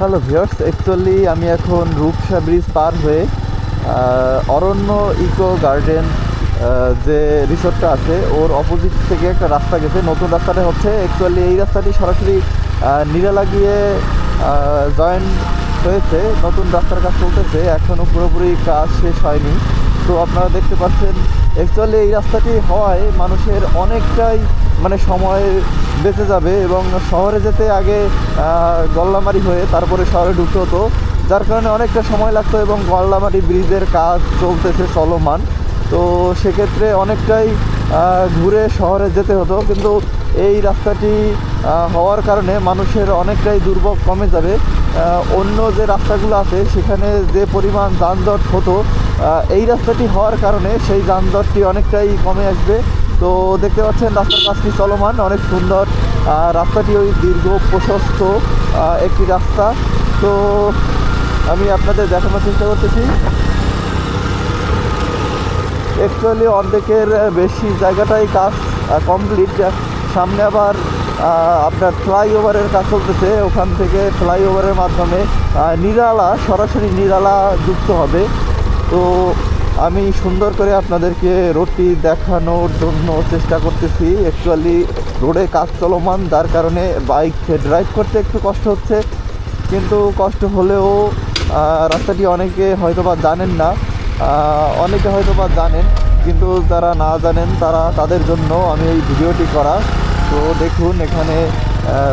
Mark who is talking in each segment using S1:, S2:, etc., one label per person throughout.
S1: Hello viewers actually আমি এখন Rupsa bridge পার হয়ে অরণ্য ইকো গার্ডেন যে রিসোর্টটা আছে, ওর অপোজিট থেকে একটা রাস্তা গেছে। নতুন রাস্তাটা হচ্ছে অ্যাকচুয়ালি এই রাস্তাটি সরাসরি নিরালা গিয়ে জয়েন হয়েছে। নতুন রাস্তার কাজ চলতেছে এখনও পুরোপুরি কাজ শেষ হয়নি। তো আপনারা দেখতে পাচ্ছেন অ্যাকচুয়ালি এই রাস্তাটি হওয়ায় মানুষের অনেকটাই মানে সময় বেঁচে যাবে এবং শহরে যেতে আগে গল্লামারি হয়ে তারপরে শহরে ঢুকতে হতো যার কারণে অনেকটা সময় লাগতো এবং গল্লামারি ব্রিজের কাজ চলতেছে চলমান। তো সেক্ষেত্রে অনেকটাই ঘুরে শহরে যেতে হতো। কিন্তু এই রাস্তাটি হওয়ার কারণে মানুষের অনেকটাই দুর্ভোগ কমে যাবে। অন্য যে রাস্তাগুলো আছে, সেখানে যে পরিমাণ যানজট হতো এই রাস্তাটি হওয়ার কারণে সেই যানজটটি অনেকটাই কমে আসবে। তো দেখতে পাচ্ছেন, রাস্তার কাজটি চলমান, অনেক সুন্দর। রাস্তাটি ওই দীর্ঘ, প্রশস্ত একটি রাস্তা। তো আমি আপনাদের দেখানোর চেষ্টা করতেছি। অ্যাকচুয়ালি অর্ধেকের বেশি জায়গাটাই কাজ কমপ্লিট সামনে আবার আপনার ফ্লাইওভারের কাজ চলতেছে। ওখান থেকে ফ্লাইওভারের মাধ্যমে নিরালা, সরাসরি নিরালা যুক্ত হবে। তো আমি সুন্দর করে আপনাদেরকে রোডটি দেখানোর জন্য চেষ্টা করতেছি। অ্যাকচুয়ালি রোডে কাজ চলমান, যার কারণে বাইক ড্রাইভ করতে একটু কষ্ট হচ্ছে। কিন্তু কষ্ট হলেও রাস্তাটি অনেকে হয়তো বা জানেন না। অনেকে হয়তো বা জানেন, কিন্তু যারা না জানেন, তারা তাদের জন্য আমি এই ভিডিওটি করা। তো দেখুন, এখানে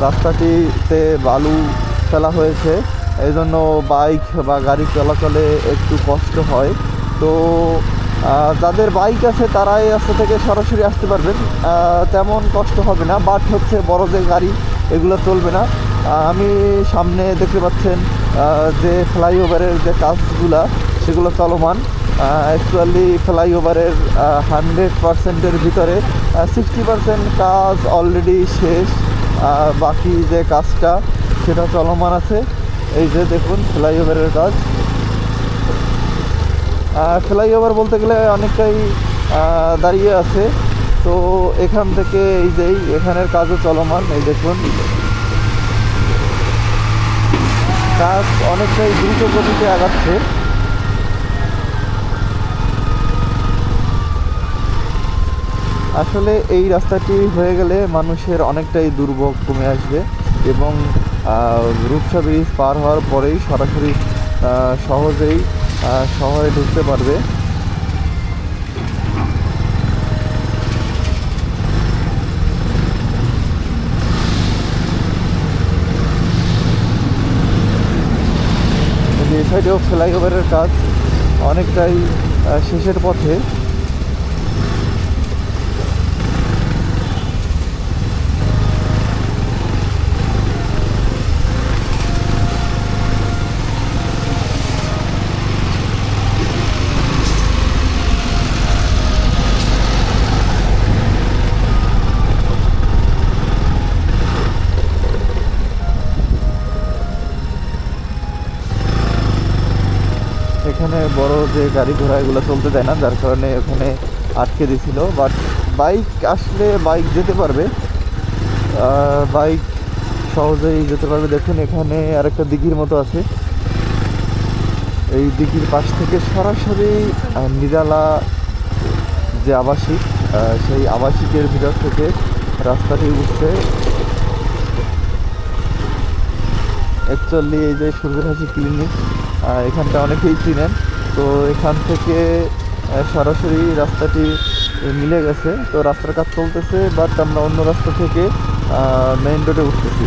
S1: রাস্তাটিতে বালু ফেলা হয়েছে। এই জন্য বাইক বা গাড়ি চলাচলে একটু কষ্ট হয়। তো যাদের বাইক আছে তারা এই রাস্তা থেকে সরাসরি আসতে পারবেন। তেমন কষ্ট হবে না, বাট হচ্ছে বড় যে গাড়ি, এগুলো চলবে না। আমি সামনে দেখতে পাচ্ছেন যে ফ্লাইওভারের যে কাজগুলা, সেগুলো চলমান। অ্যাকচুয়ালি ফ্লাইওভারের হান্ড্রেড পার্সেন্টের ভিতরে সিক্সটি পার্সেন্ট কাজ অলরেডি শেষ। বাকি যে কাজটা, সেটা চলমান আছে। এই যে দেখুন, ফ্লাইওভারের কাজ। ফ্লাইওভার বলতে গেলে অনেকটাই দাঁড়িয়ে আছে। তো এখান থেকে এই যে, এখানের কাজও চলমান, এই দেখুন। কাজ অনেকটাই দ্রুত গতিতে আগাচ্ছে। আসলে এই রাস্তাটি হয়ে গেলে মানুষের অনেকটাই দুর্ভোগ কমে আসবে এবং রূপসা ব্রিজ পার হওয়ার পরেই সরাসরি সহজেই শহরে ঢুকতে পারবে। এই সাইডেও ফ্লাইওভারের কাজ অনেকটাই শেষের পথে। এখানে বড় যে গাড়ি ঘোড়া এগুলো চলতে দেয় না, যার কারণে ওখানে আটকে দিছিল। বাট বাইক আসলে বাইক যেতে পারবে। বাইক সহজেই যেতে পারবে। দেখুন, এখানে আরেকটা দিঘির মতো আছে। এই দিঘির পাশ থেকে সরাসরি নিরালা যে আবাসিক সেই আবাসিকের ভিতর থেকে রাস্তাটি উঠছে। অ্যাকচুয়ালি এই যে সূর্যের হাসি ক্লিনিক এখানটা অনেকেই চিনেন। তো এখান থেকে সরাসরি রাস্তাটি মিলে গেছে। তো রাস্তার কাজ চলতেছে, বাট আমরা অন্য রাস্তা থেকে মেইন রোডে উঠতেছি।